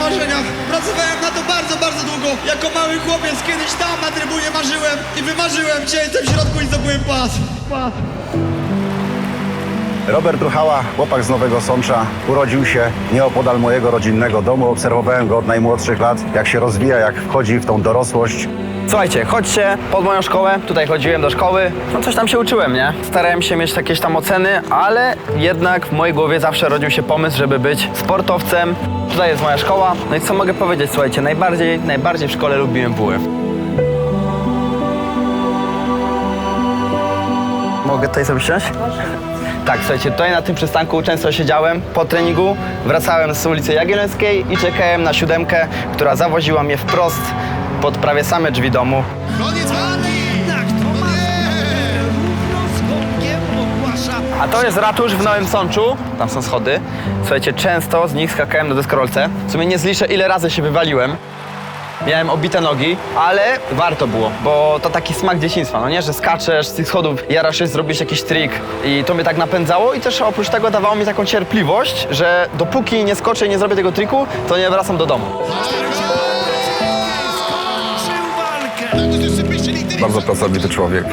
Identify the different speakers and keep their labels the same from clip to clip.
Speaker 1: marzeniach. Pracowałem na to bardzo, bardzo długo. Jako mały chłopiec kiedyś tam na trybunie marzyłem i wymarzyłem cię jestem w środku i zdobyłem pas. Pas.
Speaker 2: Robert Ruchała, chłopak z Nowego Sącza, urodził się nieopodal mojego rodzinnego domu. Obserwowałem go od najmłodszych lat, jak się rozwija, jak wchodzi w tą dorosłość.
Speaker 3: Słuchajcie, chodźcie pod moją szkołę, tutaj chodziłem do szkoły, no coś tam się uczyłem, nie? Starałem się mieć jakieś tam oceny, ale jednak w mojej głowie zawsze rodził się pomysł, żeby być sportowcem. Tutaj jest moja szkoła, no i co mogę powiedzieć, słuchajcie, najbardziej, najbardziej w szkole lubiłem WF. Mogę tutaj sobie siąść? Tak, słuchajcie, tutaj na tym przystanku często siedziałem po treningu, wracałem z ulicy Jagiellońskiej i czekałem na siódemkę, która zawoziła mnie wprost pod prawie same drzwi domu.
Speaker 1: Koniec walki! Tak.
Speaker 3: A to jest ratusz w Nowym Sączu, tam są schody. Słuchajcie, często z nich skakałem na deskorolce. W sumie nie zliczę ile razy się wywaliłem. Miałem obite nogi, ale warto było, bo to taki smak dzieciństwa, no nie? Że skaczesz z tych schodów, jarasz się, zrobisz jakiś trik i to mnie tak napędzało i też oprócz tego dawało mi taką cierpliwość, że dopóki nie skoczę i nie zrobię tego triku, to nie wracam do domu.
Speaker 4: Bardzo pracowity człowiek.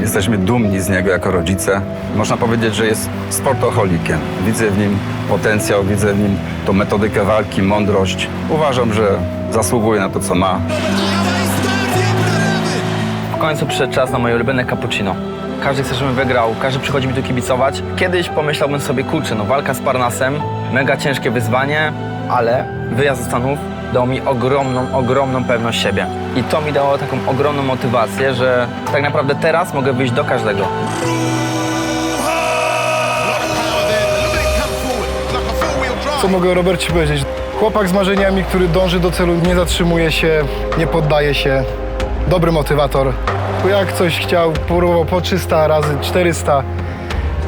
Speaker 4: Jesteśmy dumni z niego jako rodzice. Można powiedzieć, że jest sportoholikiem. Widzę w nim potencjał, widzę w nim tą metodykę walki, mądrość. Uważam, że zasługuje na to, co ma.
Speaker 3: W końcu przyszedł czas na moje ulubione cappuccino. Każdy chce, żebym wygrał, każdy przychodzi mi tu kibicować. Kiedyś pomyślałbym sobie, kurczę, no walka z Parnasem, mega ciężkie wyzwanie, ale wyjazd do Stanów dał mi ogromną, ogromną pewność siebie. I to mi dało taką ogromną motywację, że tak naprawdę teraz mogę wyjść do każdego.
Speaker 5: Co mogę Robercie powiedzieć? Chłopak z marzeniami, który dąży do celu, nie zatrzymuje się, nie poddaje się. Dobry motywator. Jak coś chciał, próbował po 300 razy 400,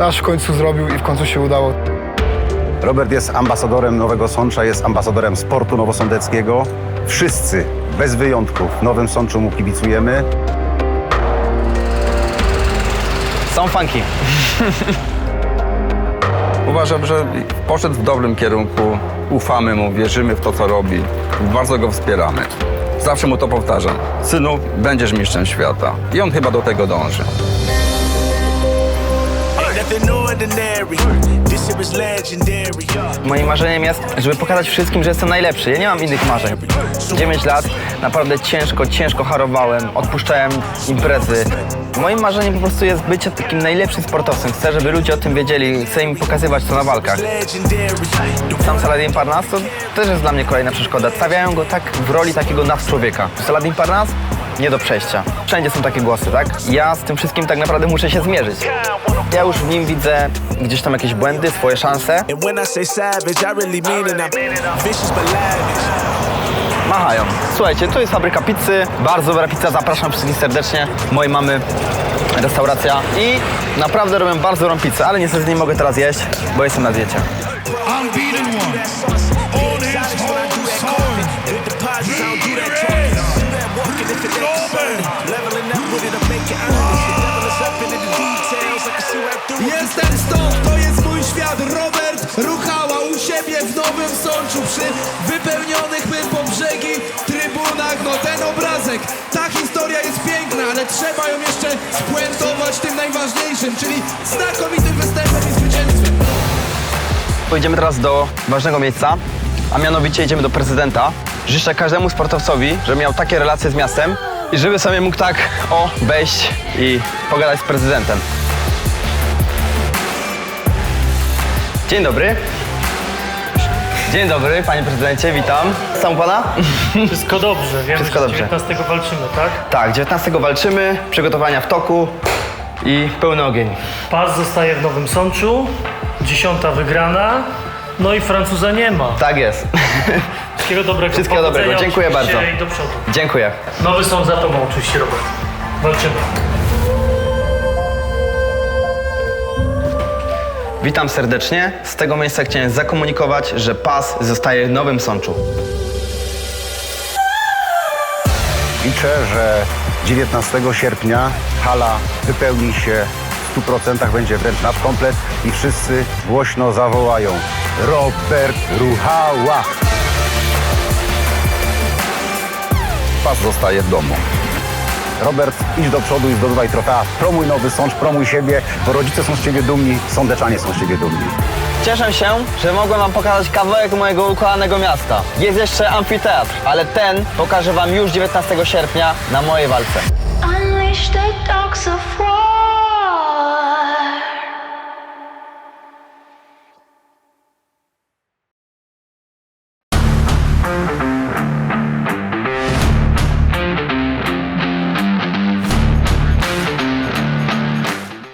Speaker 5: aż w końcu zrobił i w końcu się udało.
Speaker 2: Robert jest ambasadorem Nowego Sącza, jest ambasadorem sportu nowosądeckiego. Wszyscy, bez wyjątków, w Nowym Sączu mu kibicujemy.
Speaker 3: Są funky.
Speaker 4: Uważam, że poszedł w dobrym kierunku. Ufamy mu, wierzymy w to, co robi. Bardzo go wspieramy. Zawsze mu to powtarzam. Synu, będziesz mistrzem świata. I on chyba do tego dąży.
Speaker 3: Moim marzeniem jest, żeby pokazać wszystkim, że jestem najlepszy. Ja nie mam innych marzeń. 9 lat, naprawdę ciężko, ciężko harowałem, odpuszczałem imprezy. Moim marzeniem po prostu jest bycie takim najlepszym sportowcem. Chcę, żeby ludzie o tym wiedzieli, chcę im pokazywać to na walkach. Sam Saladin Parnas to też jest dla mnie kolejna przeszkoda. Stawiają go tak w roli takiego nadczłowieka. Saladin Parnas nie do przejścia. Wszędzie są takie głosy, tak? Ja z tym wszystkim tak naprawdę muszę się zmierzyć. Ja już w nim widzę gdzieś tam jakieś błędy, swoje szanse. Machają. Słuchajcie, tu jest fabryka pizzy, bardzo dobra pizza, zapraszam wszystkich serdecznie. Mojej mamy restauracja i naprawdę robią bardzo dobrą pizzę, ale niestety nie mogę teraz jeść, bo jestem na diecie.
Speaker 6: Concerning. Leveling up with it, I make it earnest. The devil is up into the details. I can see right through it.
Speaker 7: Jestem stąd, to jest mój świat Robert Ruchała u siebie w Nowym Sączu Przy wypełnionych my po brzegi trybunach No ten obrazek, ta historia jest piękna Ale trzeba ją jeszcze spuentować tym najważniejszym Czyli znakomitym występem i zwycięstwem
Speaker 3: Pojedziemy teraz do ważnego miejsca, a mianowicie idziemy do prezydenta. Życzę każdemu sportowcowi, żeby miał takie relacje z miastem i żeby sobie mógł tak o wejść i pogadać z prezydentem. Dzień dobry. Dzień dobry, panie prezydencie, witam. Sam pana?
Speaker 8: Wszystko dobrze, wiem,
Speaker 3: Wszystko
Speaker 8: że
Speaker 3: dobrze.
Speaker 8: 19 walczymy, tak?
Speaker 3: Tak, 19 walczymy, przygotowania w toku i pełny ogień.
Speaker 8: Pas zostaje w Nowym Sączu, dziesiąta wygrana, no i Francuza nie ma.
Speaker 3: Tak jest.
Speaker 8: Wszystkiego dobrego.
Speaker 3: Wszystkiego dobrego, dziękuję
Speaker 8: oczywiście
Speaker 3: bardzo.
Speaker 8: I do przodu.
Speaker 3: Dziękuję.
Speaker 8: Nowy Sąd za tobą oczywiście, Robert. Walczymy.
Speaker 3: Witam serdecznie. Z tego miejsca chciałem zakomunikować, że pas zostaje w Nowym Sączu.
Speaker 2: Liczę, że 19 sierpnia hala wypełni się w 100%, będzie wręcz nadkomplet i wszyscy głośno zawołają Robert Ruchała!
Speaker 4: Pas zostaje w domu.
Speaker 2: Robert, idź do przodu i zdobywaj trofea. Promuj Nowy Sącz, promuj siebie, bo rodzice są z ciebie dumni, sądeczanie są z ciebie dumni.
Speaker 3: Cieszę się, że mogłem wam pokazać kawałek mojego ukochanego miasta. Jest jeszcze amfiteatr, ale ten pokażę wam już 19 sierpnia na mojej walce.
Speaker 9: Unleash the dark.